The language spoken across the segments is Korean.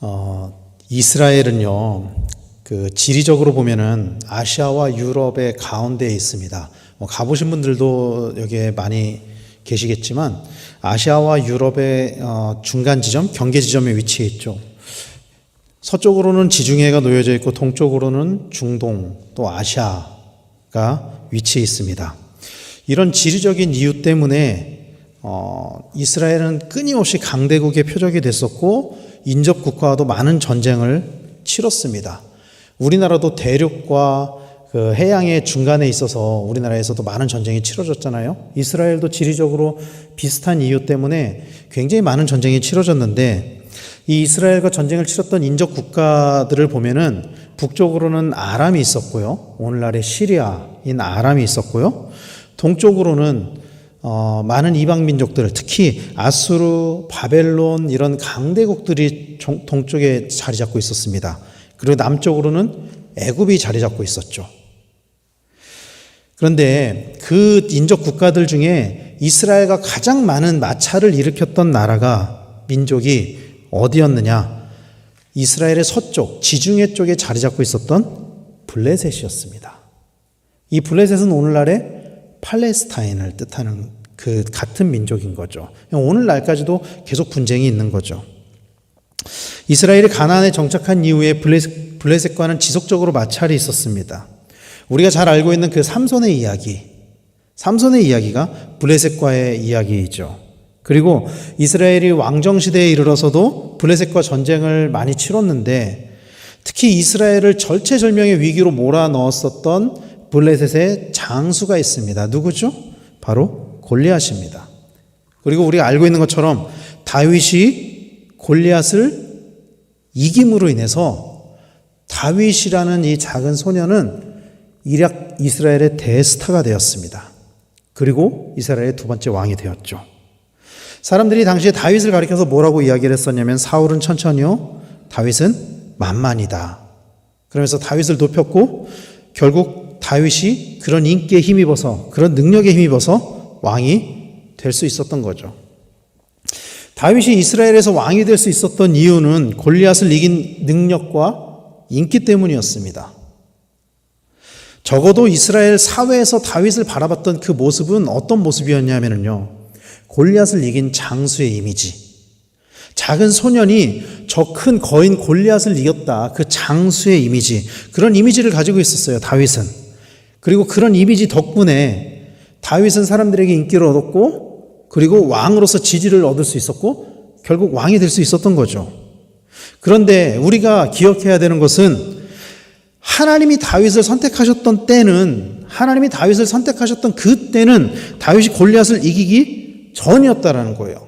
어, 이스라엘은요, 그 지리적으로 보면은 아시아와 유럽의 가운데에 있습니다. 뭐 가보신 분들도 여기에 많이 계시겠지만 아시아와 유럽의 어, 중간 지점, 경계 지점에 위치해 있죠. 서쪽으로는 지중해가 놓여져 있고 동쪽으로는 중동 또 아시아가 위치해 있습니다. 이런 지리적인 이유 때문에 어, 이스라엘은 끊임없이 강대국의 표적이 됐었고 인접 국가와도 많은 전쟁을 치렀습니다. 우리나라도 대륙과 그 해양의 중간에 있어서 우리나라에서도 많은 전쟁이 치러졌잖아요. 이스라엘도 지리적으로 비슷한 이유 때문에 굉장히 많은 전쟁이 치러졌는데 이 이스라엘과 전쟁을 치렀던 인접 국가들을 보면은 북쪽으로는 아람이 있었고요. 오늘날의 시리아인 아람이 있었고요. 동쪽으로는 어, 많은 이방 민족들, 특히 아수르, 바벨론 이런 강대국들이 종- 동쪽에 자리 잡고 있었습니다. 그리고 남쪽으로는 애굽이 자리 잡고 있었죠. 그런데 그 인접 국가들 중에 이스라엘과 가장 많은 마찰을 일으켰던 나라가 민족이 어디였느냐? 이스라엘의 서쪽, 지중해 쪽에 자리 잡고 있었던 블레셋이었습니다. 이 블레셋은 오늘날의 팔레스타인을 뜻하는 그 같은 민족인 거죠. 오늘날까지도 계속 분쟁이 있는 거죠. 이스라엘이 가나안에 정착한 이후에 블레셋, 블레셋과는 지속적으로 마찰이 있었습니다. 우리가 잘 알고 있는 그 삼손의 이야기, 삼손의 이야기가 블레셋과의 이야기이죠. 그리고 이스라엘이 왕정 시대에 이르러서도 블레셋과 전쟁을 많이 치렀는데 특히 이스라엘을 절체절명의 위기로 몰아넣었었던 블레셋의 장수가 있습니다. 누구죠? 바로 골리앗입니다. 그리고 우리가 알고 있는 것처럼 다윗이 골리앗을 이김으로 인해서 다윗이라는 이 작은 소녀는 이략 이스라엘의 대스타가 되었습니다. 그리고 이스라엘의 두 번째 왕이 되었죠. 사람들이 당시에 다윗을 가리켜서 뭐라고 이야기를 했었냐면 사울은 천천히요, 다윗은 만만이다. 그러면서 다윗을 높였고 결국 다윗이 그런 인기에 힘입어서 그런 능력에 힘입어서 왕이 될 수 있었던 거죠. 다윗이 이스라엘에서 왕이 될 수 있었던 이유는 골리앗을 이긴 능력과 인기 때문이었습니다. 적어도 이스라엘 사회에서 다윗을 바라봤던 그 모습은 어떤 모습이었냐면요. 골리앗을 이긴 장수의 이미지. 작은 소년이 저 큰 거인 골리앗을 이겼다. 그 장수의 이미지. 그런 이미지를 가지고 있었어요. 다윗은. 그리고 그런 이미지 덕분에 다윗은 사람들에게 인기를 얻었고 그리고 왕으로서 지지를 얻을 수 있었고 결국 왕이 될 수 있었던 거죠. 그런데 우리가 기억해야 되는 것은 하나님이 다윗을 선택하셨던 때는 하나님이 다윗을 선택하셨던 그 때는 다윗이 골리앗을 이기기 전이었다라는 거예요.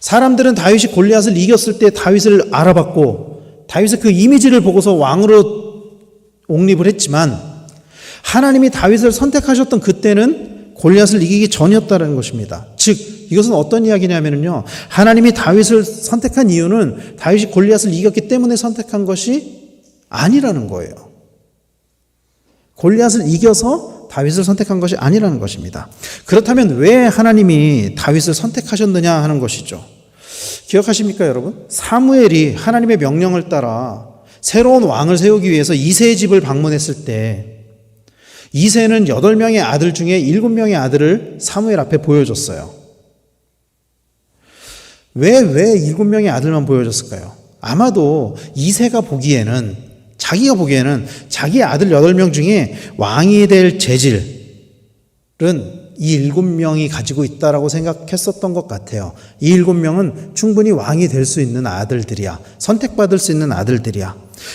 사람들은 다윗이 골리앗을 이겼을 때 다윗을 알아봤고 다윗의 그 이미지를 보고서 왕으로 옹립을 했지만 하나님이 다윗을 선택하셨던 그때는 골리앗을 이기기 전이었다는 것입니다. 즉 이것은 어떤 이야기냐면요. 하나님이 다윗을 선택한 이유는 다윗이 골리앗을 이겼기 때문에 선택한 것이 아니라는 거예요. 골리앗을 이겨서 다윗을 선택한 것이 아니라는 것입니다. 그렇다면 왜 하나님이 다윗을 선택하셨느냐 하는 것이죠. 기억하십니까, 여러분? 사무엘이 하나님의 명령을 따라 새로운 왕을 세우기 위해서 이세의 집을 방문했을 때 이세는 8명의 아들 중에 7명의 아들을 사무엘 앞에 보여줬어요. 왜, 왜 7명의 아들만 보여줬을까요? 아마도 이세가 보기에는 자기가 보기에는 자기 아들 8명 중에 왕이 될 재질은 이 일곱 명이 가지고 있다라고 생각했었던 것 같아요. 이 일곱 명은 충분히 왕이 될 수 있는 아들들이야. 선택받을 수 있는 아들들이야.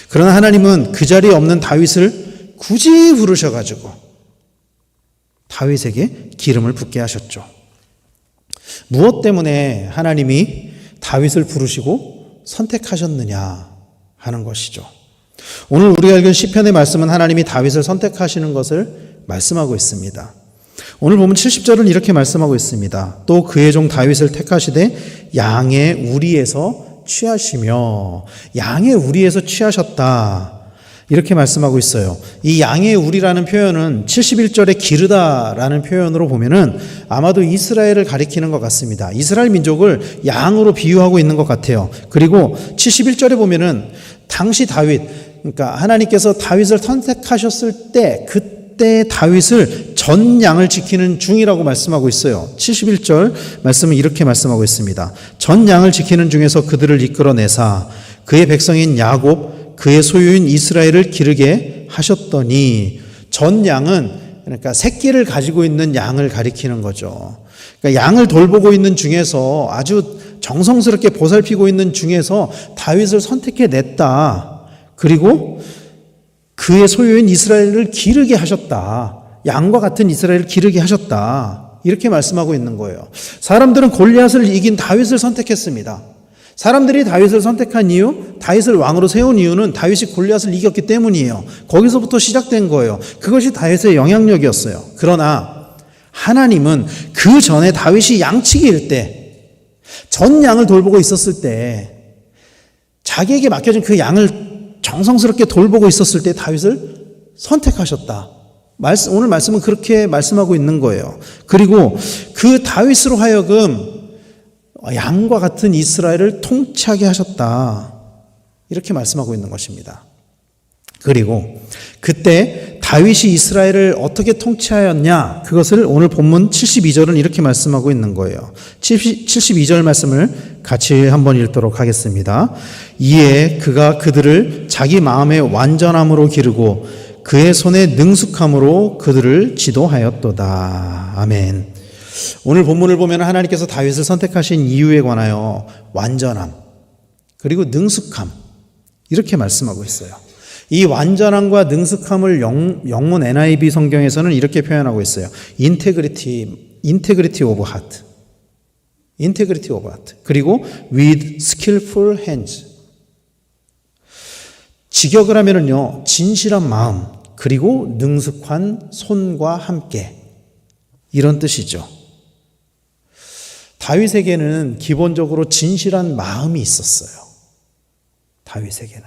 그러나 하나님은 그 자리에 없는 다윗을 굳이 부르셔가지고 다윗에게 기름을 붓게 하셨죠. 무엇 때문에 하나님이 다윗을 부르시고 선택하셨느냐 하는 것이죠. 오늘 우리가 읽은 시편의 말씀은 하나님이 다윗을 선택하시는 것을 말씀하고 있습니다. 오늘 보면 70절은 이렇게 말씀하고 있습니다. 또 그의 종 다윗을 택하시되 양의 우리에서 취하시며 양의 우리에서 취하셨다. 이렇게 말씀하고 있어요. 이 양의 우리라는 표현은 71절에 기르다라는 표현으로 보면은 아마도 이스라엘을 가리키는 것 같습니다. 이스라엘 민족을 양으로 비유하고 있는 것 같아요. 그리고 71절에 보면은 당시 다윗, 그러니까 하나님께서 다윗을 선택하셨을 때 그때 다윗을 전 양을 지키는 중이라고 말씀하고 있어요. 71절 말씀은 이렇게 말씀하고 있습니다. 전 양을 지키는 중에서 그들을 이끌어내사 그의 백성인 야곱 그의 소유인 이스라엘을 기르게 하셨더니 전 양은 그러니까 새끼를 가지고 있는 양을 가리키는 거죠. 그러니까 양을 돌보고 있는 중에서 아주 정성스럽게 보살피고 있는 중에서 다윗을 선택해 냈다. 그리고 그의 소유인 이스라엘을 기르게 하셨다. 양과 같은 이스라엘을 기르게 하셨다. 이렇게 말씀하고 있는 거예요. 사람들은 골리앗을 이긴 다윗을 선택했습니다. 사람들이 다윗을 선택한 이유, 다윗을 왕으로 세운 이유는 다윗이 골리앗을 이겼기 때문이에요. 거기서부터 시작된 거예요. 그것이 다윗의 영향력이었어요. 그러나 하나님은 그 전에 다윗이 양치기일 때, 전 양을 돌보고 있었을 때, 자기에게 맡겨진 그 양을 정성스럽게 돌보고 있었을 때 다윗을 선택하셨다. 말씀, 오늘 말씀은 그렇게 말씀하고 있는 거예요. 그리고 그 다윗으로 하여금 양과 같은 이스라엘을 통치하게 하셨다. 이렇게 말씀하고 있는 것입니다. 그리고 그때 다윗이 이스라엘을 어떻게 통치하였냐? 그것을 오늘 본문 72절은 이렇게 말씀하고 있는 거예요. 72절 말씀을 같이 한번 읽도록 하겠습니다. 이에 그가 그들을 자기 마음의 완전함으로 기르고 그의 손의 능숙함으로 그들을 지도하였도다. 아멘. 오늘 본문을 보면 하나님께서 다윗을 선택하신 이유에 관하여 완전함, 그리고 능숙함, 이렇게 말씀하고 있어요. 이 완전함과 능숙함을 영, 영문 NIV 성경에서는 이렇게 표현하고 있어요. integrity, integrity of heart. integrity of heart. 그리고 with skillful hands. 직역을 하면은요, 진실한 마음, 그리고 능숙한 손과 함께. 이런 뜻이죠. 다윗에게는 기본적으로 진실한 마음이 있었어요. 다윗에게는.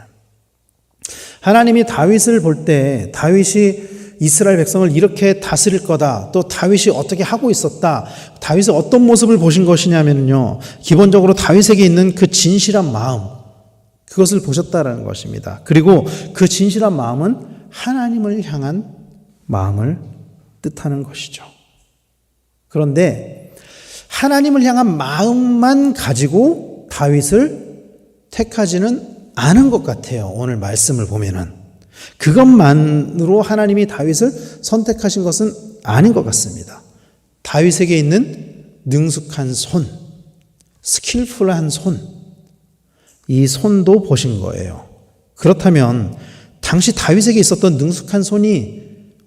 하나님이 다윗을 볼 때 다윗이 이스라엘 백성을 이렇게 다스릴 거다. 또 다윗이 어떻게 하고 있었다. 다윗의 어떤 모습을 보신 것이냐면요. 기본적으로 다윗에게 있는 그 진실한 마음. 그것을 보셨다라는 것입니다. 그리고 그 진실한 마음은 하나님을 향한 마음을 뜻하는 것이죠. 그런데 하나님을 향한 마음만 가지고 다윗을 택하지는 않은 것 같아요. 오늘 말씀을 보면은. 그것만으로 하나님이 다윗을 선택하신 것은 아닌 것 같습니다. 다윗에게 있는 능숙한 손, 스킬풀한 손, 이 손도 보신 거예요. 그렇다면 당시 다윗에게 있었던 능숙한 손이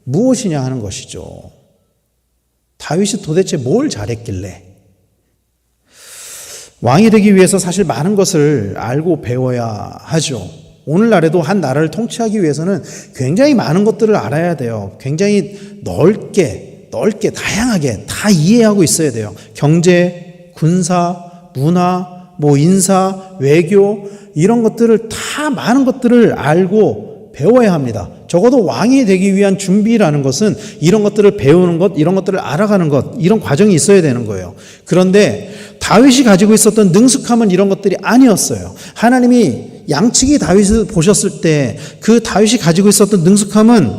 무엇이냐 하는 것이죠. 다윗이 도대체 뭘 잘했길래 왕이 되기 위해서 사실 많은 것을 알고 배워야 하죠. 오늘날에도 한 나라를 통치하기 위해서는 굉장히 많은 것들을 알아야 돼요. 굉장히 넓게, 넓게, 다양하게 다 이해하고 있어야 돼요. 경제, 군사, 문화, 뭐 인사, 외교, 이런 것들을 다 많은 것들을 알고 배워야 합니다. 적어도 왕이 되기 위한 준비라는 것은 이런 것들을 배우는 것, 이런 것들을 알아가는 것, 이런 과정이 있어야 되는 거예요. 그런데 다윗이 가지고 있었던 능숙함은 이런 것들이 아니었어요. 하나님이 양치기 다윗을 보셨을 때 그 다윗이 가지고 있었던 능숙함은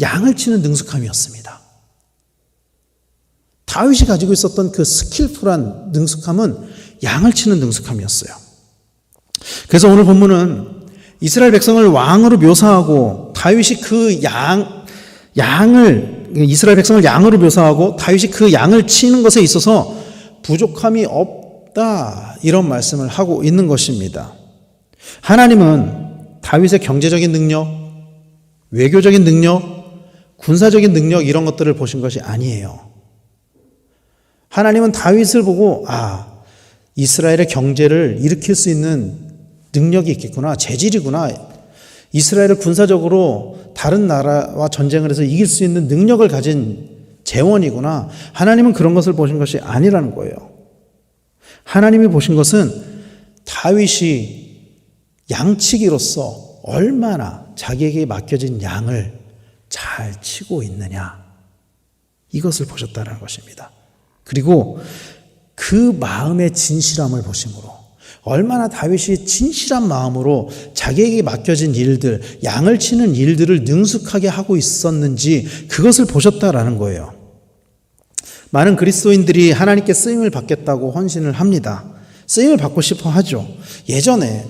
양을 치는 능숙함이었습니다. 다윗이 가지고 있었던 그 스킬풀한 능숙함은 양을 치는 능숙함이었어요. 그래서 오늘 본문은 이스라엘 백성을 왕으로 묘사하고 다윗이 그 양, 양을, 이스라엘 백성을 양으로 묘사하고 다윗이 그 양을 치는 것에 있어서 부족함이 없다. 이런 말씀을 하고 있는 것입니다. 하나님은 다윗의 경제적인 능력, 외교적인 능력, 군사적인 능력 이런 것들을 보신 것이 아니에요. 하나님은 다윗을 보고 아, 이스라엘의 경제를 일으킬 수 있는 능력이 있겠구나. 재질이구나. 이스라엘을 군사적으로 다른 나라와 전쟁을 해서 이길 수 있는 능력을 가진 재원이구나. 하나님은 그런 것을 보신 것이 아니라는 거예요. 하나님이 보신 것은 다윗이 양치기로서 얼마나 자기에게 맡겨진 양을 잘 치고 있느냐. 이것을 보셨다는 것입니다. 그리고 그 마음의 진실함을 보심으로 얼마나 다윗이 진실한 마음으로 자기에게 맡겨진 일들, 양을 치는 일들을 능숙하게 하고 있었는지 그것을 보셨다라는 거예요. 많은 그리스도인들이 하나님께 쓰임을 받겠다고 헌신을 합니다. 쓰임을 받고 싶어 하죠. 예전에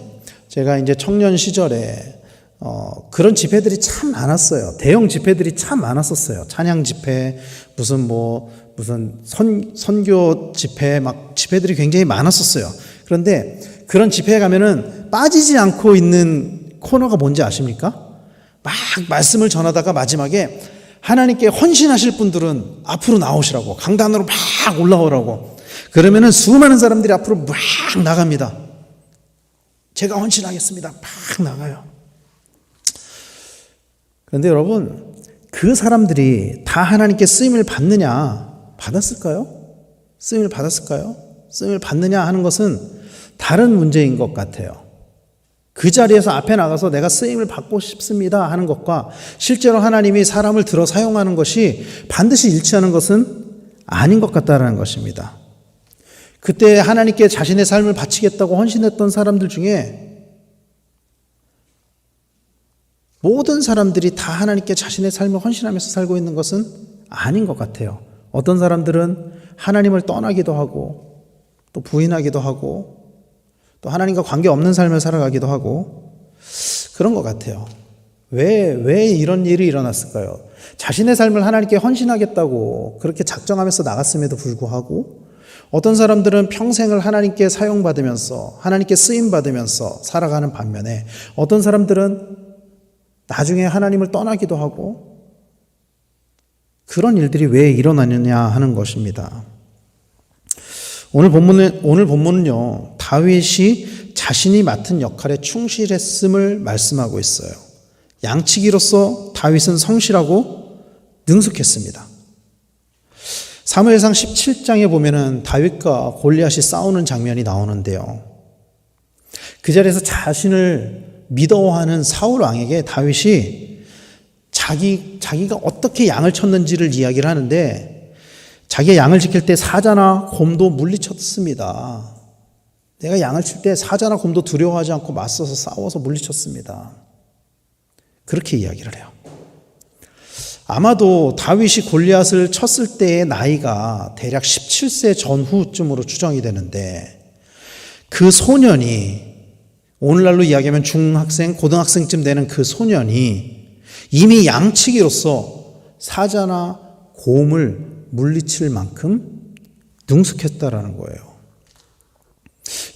제가 이제 청년 시절에 어, 그런 집회들이 참 많았어요. 대형 집회들이 참 많았었어요. 찬양 집회, 무슨 뭐, 무슨 선, 선교 집회, 막 집회들이 굉장히 많았었어요. 그런데 그런 집회에 가면은 빠지지 않고 있는 코너가 뭔지 아십니까? 막 말씀을 전하다가 마지막에 하나님께 헌신하실 분들은 앞으로 나오시라고, 강단으로 막 올라오라고. 그러면은 수많은 사람들이 앞으로 막 나갑니다. 제가 헌신하겠습니다. 막 나가요. 그런데 여러분, 그 사람들이 다 하나님께 쓰임을 받느냐? 받았을까요? 쓰임을 받았을까요? 쓰임을 받느냐 하는 것은 다른 문제인 것 같아요. 그 자리에서 앞에 나가서 내가 쓰임을 받고 싶습니다 하는 것과 실제로 하나님이 사람을 들어 사용하는 것이 반드시 일치하는 것은 아닌 것 같다라는 것입니다. 그때 하나님께 자신의 삶을 바치겠다고 헌신했던 사람들 중에 모든 사람들이 다 하나님께 자신의 삶을 헌신하면서 살고 있는 것은 아닌 것 같아요. 어떤 사람들은 하나님을 떠나기도 하고 또 부인하기도 하고 또 하나님과 관계 없는 삶을 살아가기도 하고 그런 것 같아요. 왜, 왜 이런 일이 일어났을까요? 자신의 삶을 하나님께 헌신하겠다고 그렇게 작정하면서 나갔음에도 불구하고 어떤 사람들은 평생을 하나님께 사용받으면서 하나님께 쓰임받으면서 살아가는 반면에 어떤 사람들은 나중에 하나님을 떠나기도 하고 그런 일들이 왜 일어나느냐 하는 것입니다. 오늘 본문은 오늘 본문은요. 다윗이 자신이 맡은 역할에 충실했음을 말씀하고 있어요. 양치기로서 다윗은 성실하고 능숙했습니다. 사무엘상 17장에 보면은 다윗과 골리앗이 싸우는 장면이 나오는데요. 그 자리에서 자신을 믿어하는 사울 왕에게 다윗이 자기 자기가 어떻게 양을 쳤는지를 이야기를 하는데 자기의 양을 지킬 때 사자나 곰도 물리쳤습니다. 내가 양을 칠 때 사자나 곰도 두려워하지 않고 맞서서 싸워서 물리쳤습니다. 그렇게 이야기를 해요. 아마도 다윗이 골리앗을 쳤을 때의 나이가 대략 17세 전후쯤으로 추정이 되는데 그 소년이 오늘날로 이야기하면 중학생, 고등학생쯤 되는 그 소년이 이미 양치기로서 사자나 곰을 물리칠 만큼 능숙했다라는 거예요.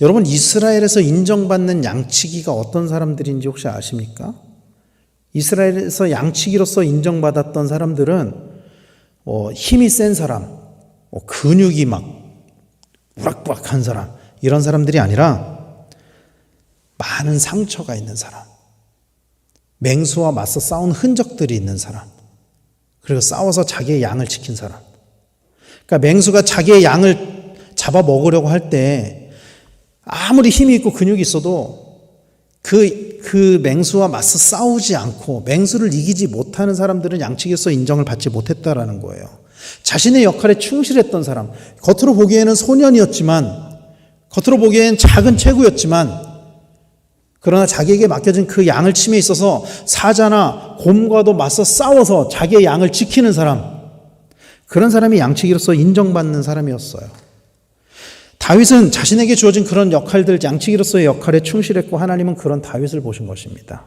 여러분 이스라엘에서 인정받는 양치기가 어떤 사람들인지 혹시 아십니까? 이스라엘에서 양치기로서 인정받았던 사람들은 어, 힘이 센 사람, 어, 근육이 막 우락부락한 사람 이런 사람들이 아니라 많은 상처가 있는 사람, 맹수와 맞서 싸운 흔적들이 있는 사람, 그리고 싸워서 자기의 양을 지킨 사람. 그러니까 맹수가 자기의 양을 잡아 먹으려고 할 때 아무리 힘이 있고 근육이 있어도 그, 그 맹수와 맞서 싸우지 않고 맹수를 이기지 못하는 사람들은 양측에서 인정을 받지 못했다라는 거예요. 자신의 역할에 충실했던 사람, 겉으로 보기에는 소년이었지만, 겉으로 보기엔 작은 체구였지만, 그러나 자기에게 맡겨진 그 양을 침에 있어서 사자나 곰과도 맞서 싸워서 자기의 양을 지키는 사람, 그런 사람이 양치기로서 인정받는 사람이었어요. 다윗은 자신에게 주어진 그런 역할들, 양치기로서의 역할에 충실했고 하나님은 그런 다윗을 보신 것입니다.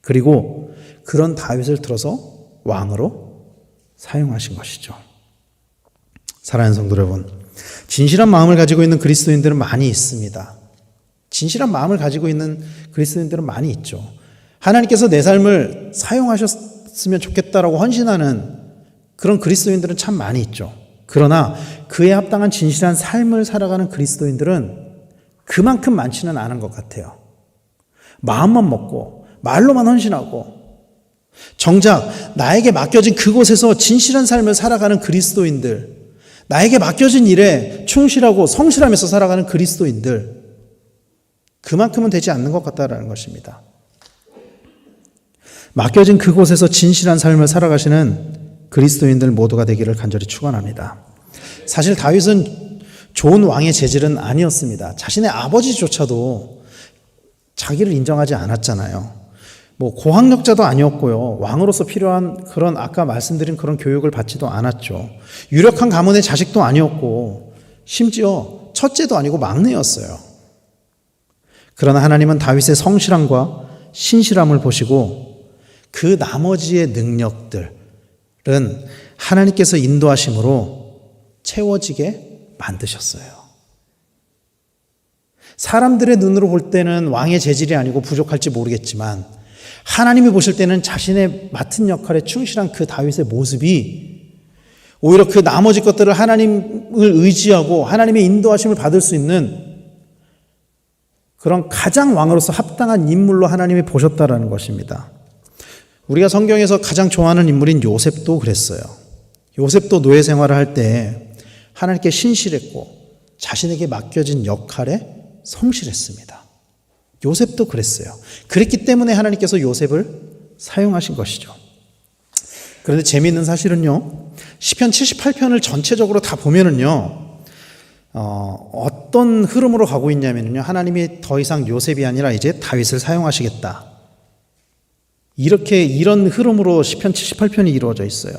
그리고 그런 다윗을 들어서 왕으로 사용하신 것이죠. 사랑하는 성도 여러분, 진실한 마음을 가지고 있는 그리스도인들은 많이 있습니다. 진실한 마음을 가지고 있는 그리스도인들은 많이 있죠. 하나님께서 내 삶을 사용하셨으면 좋겠다라고 헌신하는 그런 그리스도인들은 참 많이 있죠. 그러나 그에 합당한 진실한 삶을 살아가는 그리스도인들은 그만큼 많지는 않은 것 같아요. 마음만 먹고 말로만 헌신하고 정작 나에게 맡겨진 그곳에서 진실한 삶을 살아가는 그리스도인들, 나에게 맡겨진 일에 충실하고 성실하면서 살아가는 그리스도인들, 그만큼은 되지 않는 것 같다라는 것입니다. 맡겨진 그곳에서 진실한 삶을 살아가시는 그리스도인들 모두가 되기를 간절히 축원합니다. 사실 다윗은 좋은 왕의 재질은 아니었습니다. 자신의 아버지조차도 자기를 인정하지 않았잖아요. 뭐 고학력자도 아니었고요. 왕으로서 필요한 그런 아까 말씀드린 그런 교육을 받지도 않았죠. 유력한 가문의 자식도 아니었고 심지어 첫째도 아니고 막내였어요. 그러나 하나님은 다윗의 성실함과 신실함을 보시고 그 나머지의 능력들 은 하나님께서 인도하심으로 채워지게 만드셨어요. 사람들의 눈으로 볼 때는 왕의 재질이 아니고 부족할지 모르겠지만 하나님이 보실 때는 자신의 맡은 역할에 충실한 그 다윗의 모습이 오히려 그 나머지 것들을 하나님을 의지하고 하나님의 인도하심을 받을 수 있는 그런 가장 왕으로서 합당한 인물로 하나님이 보셨다라는 것입니다. 우리가 성경에서 가장 좋아하는 인물인 요셉도 그랬어요. 요셉도 노예 생활을 할 때 하나님께 신실했고 자신에게 맡겨진 역할에 성실했습니다. 요셉도 그랬어요. 그랬기 때문에 하나님께서 요셉을 사용하신 것이죠. 그런데 재미있는 사실은요. 시편 78편을 전체적으로 다 보면은요. 어, 어떤 흐름으로 가고 있냐면요. 하나님이 더 이상 요셉이 아니라 이제 다윗을 사용하시겠다. 이렇게 이런 흐름으로 시편 78편이 이루어져 있어요.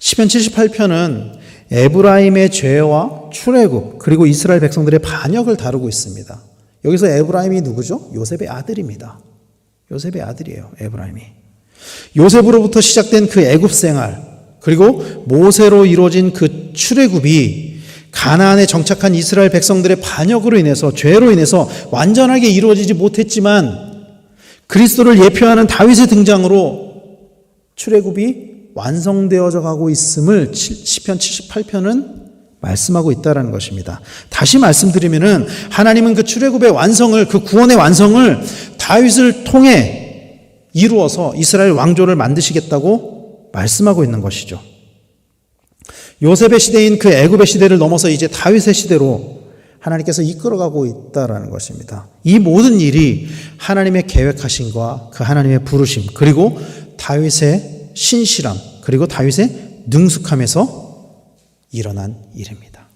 시편 78편은 에브라임의 죄와 출애굽 그리고 이스라엘 백성들의 반역을 다루고 있습니다. 여기서 에브라임이 누구죠? 요셉의 아들입니다. 요셉의 아들이에요. 에브라임이. 요셉으로부터 시작된 그 애굽 생활 그리고 모세로 이루어진 그 출애굽이 가나안에 정착한 이스라엘 백성들의 반역으로 인해서 죄로 인해서 완전하게 이루어지지 못했지만 그리스도를 예표하는 다윗의 등장으로 출애굽이 완성되어져 가고 있음을 시편 78편은 말씀하고 있다라는 것입니다. 다시 말씀드리면은 하나님은 그 출애굽의 완성을 그 구원의 완성을 다윗을 통해 이루어서 이스라엘 왕조를 만드시겠다고 말씀하고 있는 것이죠. 요셉의 시대인 그 애굽의 시대를 넘어서 이제 다윗의 시대로 하나님께서 이끌어가고 있다라는 것입니다. 이 모든 일이 하나님의 계획하신과 그 하나님의 부르심 그리고 다윗의 신실함 그리고 다윗의 능숙함에서 일어난 일입니다.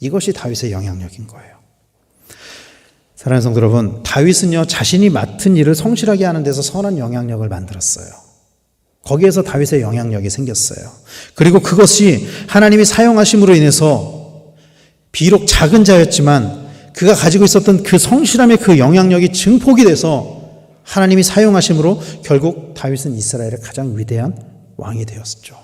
이것이 다윗의 영향력인 거예요. 사랑하는 성도 여러분, 다윗은요 자신이 맡은 일을 성실하게 하는 데서 선한 영향력을 만들었어요. 거기에서 다윗의 영향력이 생겼어요. 그리고 그것이 하나님이 사용하심으로 인해서 비록 작은 자였지만 그가 가지고 있었던 그 성실함의 그 영향력이 증폭이 돼서 하나님이 사용하심으로 결국 다윗은 이스라엘의 가장 위대한 왕이 되었죠.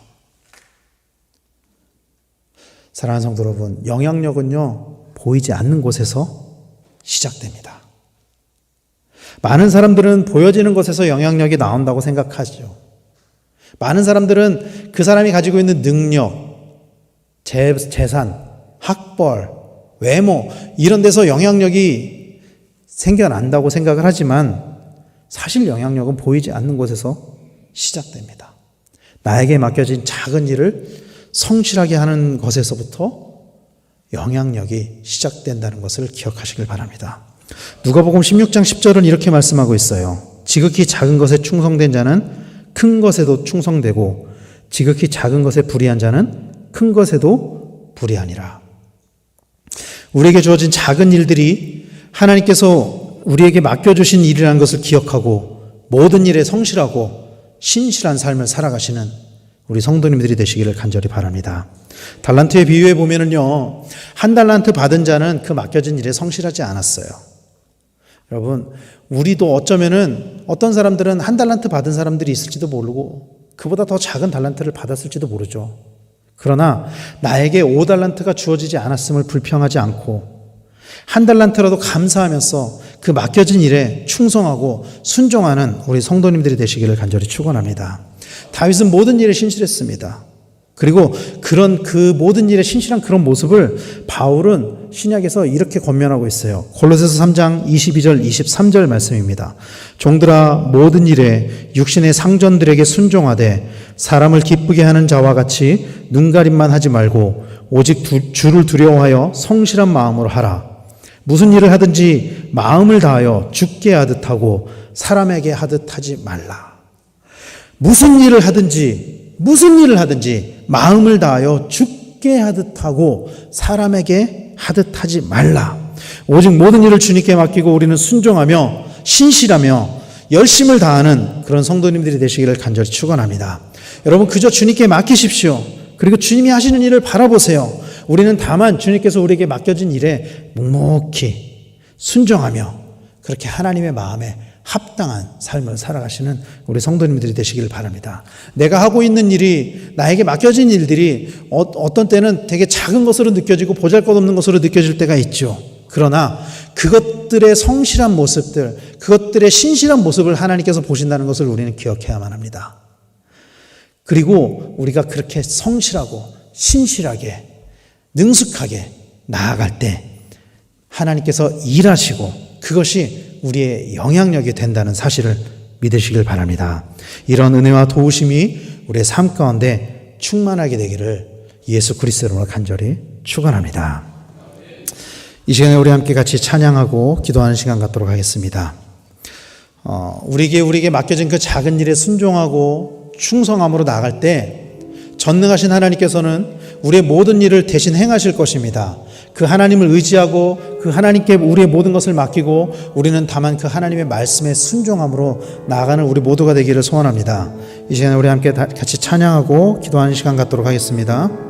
사랑하는 성도 여러분, 영향력은요, 보이지 않는 곳에서 시작됩니다. 많은 사람들은 보여지는 것에서 영향력이 나온다고 생각하죠. 많은 사람들은 그 사람이 가지고 있는 능력, 재, 재산, 학벌, 외모, 이런 데서 영향력이 생겨난다고 생각을 하지만 사실 영향력은 보이지 않는 곳에서 시작됩니다. 나에게 맡겨진 작은 일을 성실하게 하는 것에서부터 영향력이 시작된다는 것을 기억하시길 바랍니다. 누가복음 16장 10절은 이렇게 말씀하고 있어요. 지극히 작은 것에 충성된 자는 큰 것에도 충성되고 지극히 작은 것에 불의한 자는 큰 것에도 불의하니라. 우리에게 주어진 작은 일들이 하나님께서 우리에게 맡겨주신 일이라는 것을 기억하고 모든 일에 성실하고 신실한 삶을 살아가시는 우리 성도님들이 되시기를 간절히 바랍니다. 달란트의 비유에 보면은요, 한 달란트 받은 자는 그 맡겨진 일에 성실하지 않았어요. 여러분, 우리도 어쩌면은 어떤 사람들은 한 달란트 받은 사람들이 있을지도 모르고 그보다 더 작은 달란트를 받았을지도 모르죠. 그러나 나에게 5달란트가 주어지지 않았음을 불평하지 않고 한 달란트라도 감사하면서 그 맡겨진 일에 충성하고 순종하는 우리 성도님들이 되시기를 간절히 축원합니다. 다윗은 모든 일에 신실했습니다. 그리고 그런 그 모든 일에 신실한 그런 모습을 바울은 신약에서 이렇게 권면하고 있어요. 골로새서 3장 22절 23절 말씀입니다. 종들아 모든 일에 육신의 상전들에게 순종하되 사람을 기쁘게 하는 자와 같이 눈가림만 하지 말고 오직 두, 주를 두려워하여 성실한 마음으로 하라. 무슨 일을 하든지 마음을 다하여 죽게 하듯 하고 사람에게 하듯 하지 말라. 무슨 일을 하든지 무슨 일을 하든지 마음을 다하여 죽게 하듯 하고 사람에게 하듯 하지 말라. 오직 모든 일을 주님께 맡기고 우리는 순종하며 신실하며 열심을 다하는 그런 성도님들이 되시기를 간절히 축원합니다. 여러분 그저 주님께 맡기십시오. 그리고 주님이 하시는 일을 바라보세요. 우리는 다만 주님께서 우리에게 맡겨진 일에 묵묵히 순종하며 그렇게 하나님의 마음에 합당한 삶을 살아가시는 우리 성도님들이 되시기를 바랍니다. 내가 하고 있는 일이 나에게 맡겨진 일들이 어, 어떤 때는 되게 작은 것으로 느껴지고 보잘것없는 것으로 느껴질 때가 있죠. 그러나 그것들의 성실한 모습들, 그것들의 신실한 모습을 하나님께서 보신다는 것을 우리는 기억해야만 합니다. 그리고 우리가 그렇게 성실하고 신실하게 능숙하게 나아갈 때 하나님께서 일하시고 그것이 우리의 영향력이 된다는 사실을 믿으시길 바랍니다. 이런 은혜와 도우심이 우리의 삶 가운데 충만하게 되기를 예수 그리스도로 간절히 축원합니다. 이 시간에 우리 함께 같이 찬양하고 기도하는 시간 갖도록 하겠습니다. 어, 우리에게 우리에게 맡겨진 그 작은 일에 순종하고 충성함으로 나아갈 때 전능하신 하나님께서는 우리의 모든 일을 대신 행하실 것입니다. 그 하나님을 의지하고 그 하나님께 우리의 모든 것을 맡기고 우리는 다만 그 하나님의 말씀에 순종함으로 나아가는 우리 모두가 되기를 소원합니다. 이 시간에 우리 함께 같이 찬양하고 기도하는 시간 갖도록 하겠습니다.